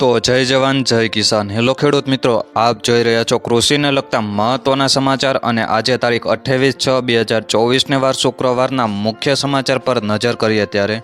તો જય જવાન, જય કિસાન. હેલો ખેડૂત મિત્રો, આપ જોઈ રહ્યા છો કૃષિને લગતા મહત્વના સમાચાર અને આજે તારીખ અઠ્ઠાવીસ છ બે હજાર ચોવીસને વાર શુક્રવારના મુખ્ય સમાચાર પર નજર કરીએ ત્યારે.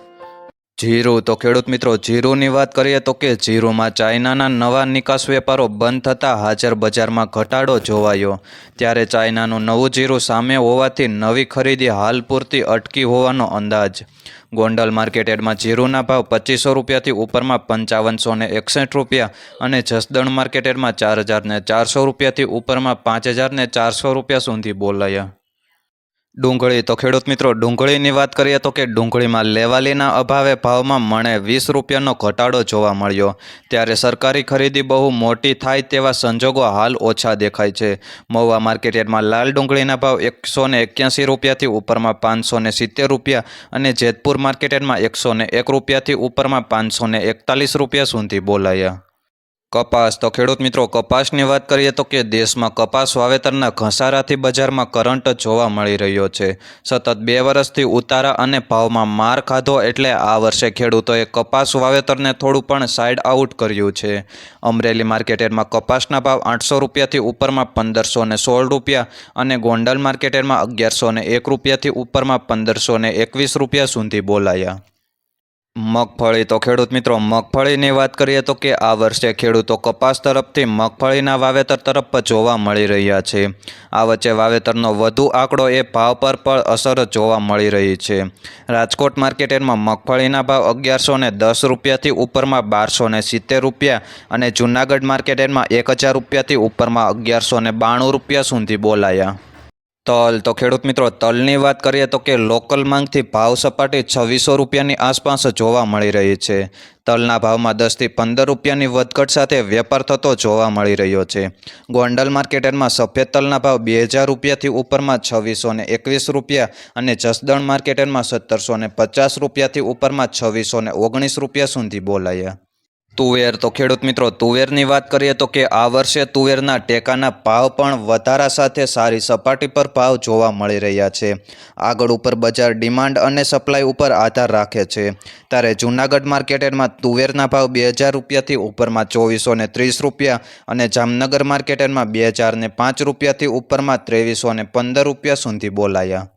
જીરું, તો ખેડૂત મિત્રો, જીરુંની વાત કરીએ તો કે જીરુંમાં ચાઇનાના નવા નિકાસ વેપારો બંધ થતાં હાજર બજારમાં ઘટાડો જોવાયો. ત્યારે ચાઇનાનું નવું જીરું સામે હોવાથી નવી ખરીદી હાલ પૂરતી અટકી હોવાનો અંદાજ. ગોંડલ માર્કેટેડમાં જીરુના ભાવ પચીસો રૂપિયાથી ઉપરમાં પંચાવનસો ને એકસઠ રૂપિયા અને જસદણ માર્કેટેડમાં ચાર હજાર ને ચારસો રૂપિયાથી ઉપરમાં પાંચ હજાર ને ચારસો રૂપિયા સુધી બોલાયા. ડુંગળી. તો ખેડૂત મિત્રો, ડુંગળીની વાત કરીએ તો કે ડુંગળીમાં લેવાલીના અભાવે ભાવમાં મણે વીસ રૂપિયાનો ઘટાડો જોવા મળ્યો. ત્યારે સરકારી ખરીદી બહુ મોટી થાય તેવા સંજોગો હાલ ઓછા દેખાય છે. મહુવા માર્કેટયાર્ડમાં લાલ ડુંગળીના ભાવ એકસો ને એક્યાસી રૂપિયાથી ઉપરમાં પાંચસો ને સિત્તેર રૂપિયા અને જેતપુર માર્કેટયાર્ડમાં એકસો ને એક રૂપિયાથી ઉપરમાં પાંચસો ને એકતાલીસ રૂપિયા સુધી બોલાયા. કપાસ. તો ખેડૂત મિત્રો, કપાસની વાત કરીએ તો કે દેશમાં કપાસ વાવેતરના ઘસારાથી બજારમાં કરંટ જોવા મળી રહ્યો છે. સતત બે વર્ષથી ઉતારા અને ભાવમાં માર ખાધો એટલે આ વર્ષે ખેડૂતોએ કપાસ વાવેતરને થોડું પણ સાઇડ આઉટ કર્યું છે. અમરેલી માર્કેટમાં કપાસના ભાવ આઠસો રૂપિયાથી ઉપરમાં પંદરસો ને સોળ રૂપિયા અને ગોંડલ માર્કેટમાં અગિયારસો ને એક રૂપિયાથી ઉપરમાં પંદરસો ને એકવીસ રૂપિયા સુધી બોલાયા. મગફળી. તો ખેડૂત મિત્રો, મગફળીની વાત કરીએ તો કે આ વર્ષે ખેડૂતો કપાસ તરફથી મગફળીના વાવેતર તરફ જોવા મળી રહ્યા છે. આ વચ્ચે વાવેતરનો વધુ આંકડો એ ભાવ પર પણ અસર જોવા મળી રહી છે. રાજકોટ માર્કેટમાં મગફળીના ભાવ અગિયારસો ને દસ રૂપિયાથી ઉપરમાં બારસો ને સિત્તેર રૂપિયા અને જૂનાગઢ માર્કેટમાં એક હજાર રૂપિયાથી ઉપરમાં અગિયારસો ને બાણું રૂપિયા સુધી બોલાયા. તલ. તો ખેડૂત મિત્રો, તલની વાત કરીએ તો કે લોકલ માંગથી ભાવ સપાટી છવ્વીસો રૂપિયાની આસપાસ જોવા મળી રહી છે. તલના ભાવમાં દસથી પંદર રૂપિયાની વધઘટ સાથે વેપાર થતો જોવા મળી રહ્યો છે. ગોંડલ માર્કેટમાં સફેદ તલના ભાવ બે હજાર રૂપિયાથી ઉપરમાં છવ્વીસો ને એકવીસ રૂપિયા અને જસદણ માર્કેટમાં સત્તરસો ને પચાસ રૂપિયાથી ઉપરમાં છવ્વીસો ને ઓગણીસ રૂપિયા સુધી બોલાયા. તુવેર. તો ખેડૂત મિત્રો, તુવેરની વાત કરીએ તો કે આ વર્ષે તુવેરના ટેકાના ભાવ પણ વધારા સાથે સારી સપાટી પર ભાવ જોવા મળી રહ્યા છે. આગળ ઉપર બજાર ડિમાન્ડ અને સપ્લાય ઉપર આધાર રાખે છે. ત્યારે જૂનાગઢ માર્કેટમાં તુવેરના ભાવ બે હજાર રૂપિયાથી ઉપરમાં ચોવીસો ને ત્રીસ રૂપિયા અને જામનગર માર્કેટમાં બે હજાર ને પાંચ રૂપિયાથી ઉપરમાં ત્રેવીસો ને પંદર રૂપિયા સુધી બોલાયા.